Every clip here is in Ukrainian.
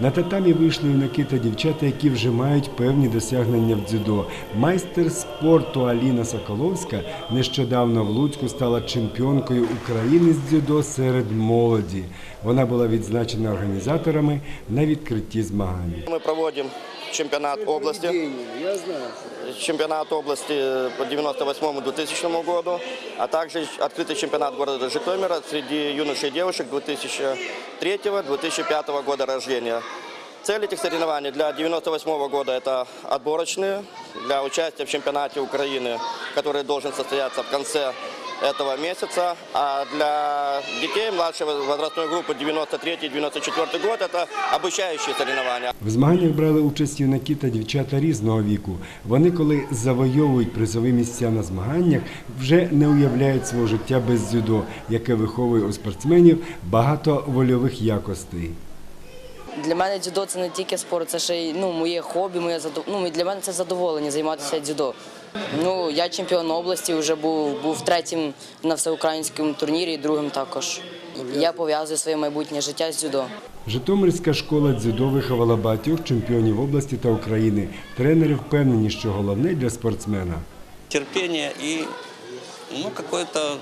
На татамі вийшли юнаки та дівчата, які вже мають певні досягнення в дзюдо. Майстер спорту Аліна Соколовська нещодавно в Луцьку стала чемпіонкою України з дзюдо серед молоді. Вона була відзначена організаторами на відкритті змагань. Мы проводим чемпионат области. Чемпионат области по 98-2000 году, а также открытый чемпионат города Житомира среди юношей и девушек 2003-2005 года рождения. Цель этих соревнований для 98 года это отборочные для участия в чемпионате Украины, который должен состояться в конце этого месяца. А для детей младшей возрастной группы 93-94 год это обучающие соревнования. В змаганнях брали участь юнаки та дівчата різного віку. Вони, коли завойовують призові місця на змаганнях, вже не уявляють свого життя без дзюдо, яке виховує у спортсменів багато вольових якостей. Для мене дзюдо це не тільки спорт, це ще й ну, моє хобі, моє задов... ну, і для мене це задоволення займатися дзюдо. Ну, я чемпіон області, вже був, був третім на всеукраїнському турнірі і другим також. Я пов'язую своє майбутнє життя з дзюдо. Житомирська школа дзюдо виховала багатьох чемпіонів області та України. Тренери впевнені, що головне для спортсмена терпение и ну, какое-то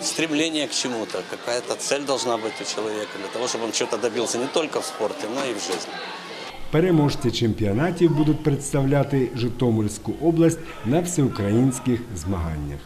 стремление к чему-то, какая-то цель должна быть у человека для того, чтобы он чего-то добился не только в спорте, но и в жизни. Переможці чемпіонатів будуть представляти Житомирську область на всеукраїнських змаганнях.